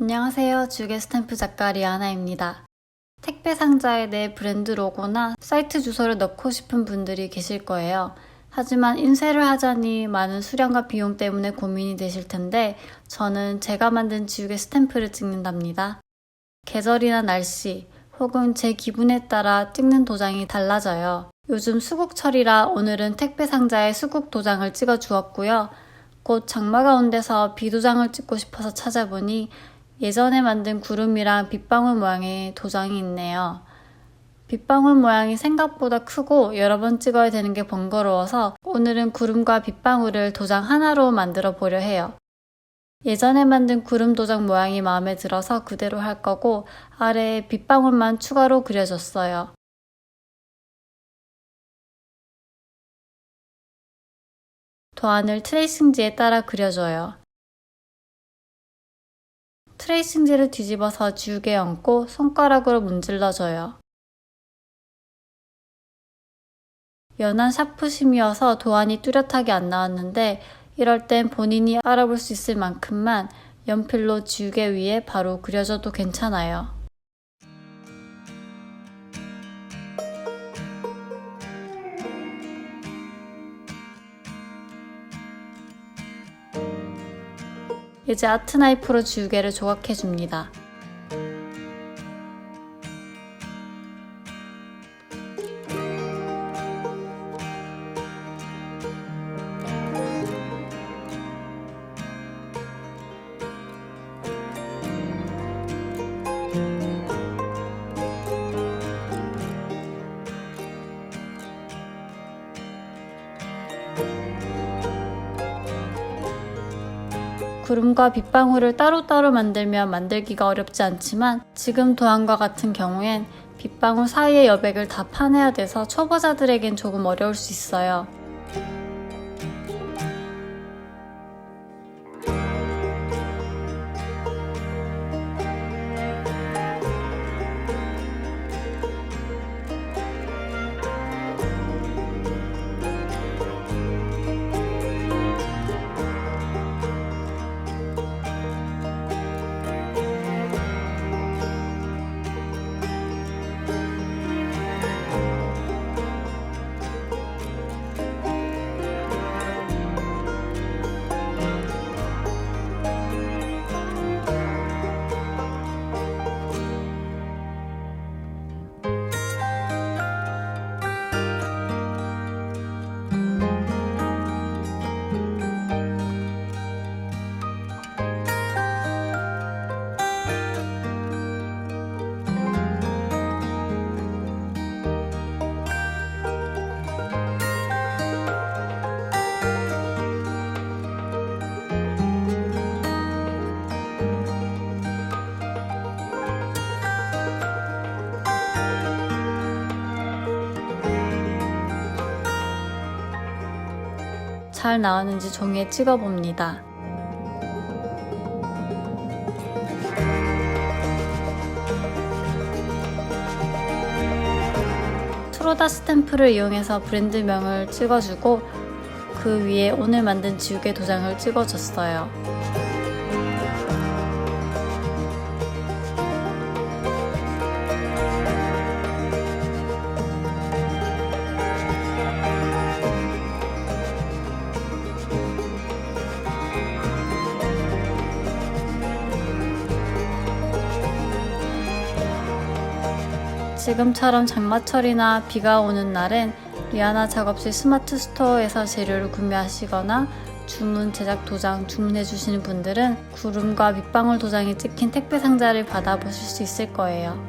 안녕하세요. 주게 스탬프 작가 리아나입니다. 택배 상자에 내 브랜드 로고나 사이트 주소를 넣고 싶은 분들이 계실 거예요. 하지만 인쇄를 하자니 많은 수량과 비용 때문에 고민이 되실 텐데 저는 제가 만든 지우개 스탬프를 찍는답니다. 계절이나 날씨 혹은 제 기분에 따라 찍는 도장이 달라져요. 요즘 수국철이라 오늘은 택배 상자에 수국 도장을 찍어 주었고요. 곧 장마가 온 데서 비도장을 찍고 싶어서 찾아보니 예전에 만든 구름이랑 빗방울 모양의 도장이 있네요. 빗방울 모양이 생각보다 크고 여러 번 찍어야 되는 게 번거로워서 오늘은 구름과 빗방울을 도장 하나로 만들어 보려 해요. 예전에 만든 구름 도장 모양이 마음에 들어서 그대로 할 거고 아래에 빗방울만 추가로 그려줬어요. 도안을 트레이싱지에 따라 그려줘요. 트레이싱지를 뒤집어서 지우개에 얹고 손가락으로 문질러줘요. 연한 샤프심이어서 도안이 뚜렷하게 안 나왔는데 이럴 땐 본인이 알아볼 수 있을 만큼만 연필로 지우개 위에 바로 그려줘도 괜찮아요. 이제 아트 나이프로 지우개를 조각해 줍니다. 구름과 빗방울을 따로따로 만들면 만들기가 어렵지 않지만 지금 도안과 같은 경우엔 빗방울 사이의 여백을 다 파내야 돼서 초보자들에겐 조금 어려울 수 있어요. 잘 나왔는지 종이에 찍어봅니다. 트로다 스탬프를 이용해서 브랜드명을 찍어주고 그 위에 오늘 만든 지우개 도장을 찍어줬어요. 지금처럼 장마철이나 비가 오는 날엔 리아나 작업실 스마트 스토어에서 재료를 구매하시거나 주문 제작 도장 주문해 주시는 분들은 구름과 빗방울 도장이 찍힌 택배 상자를 받아보실 수 있을 거예요.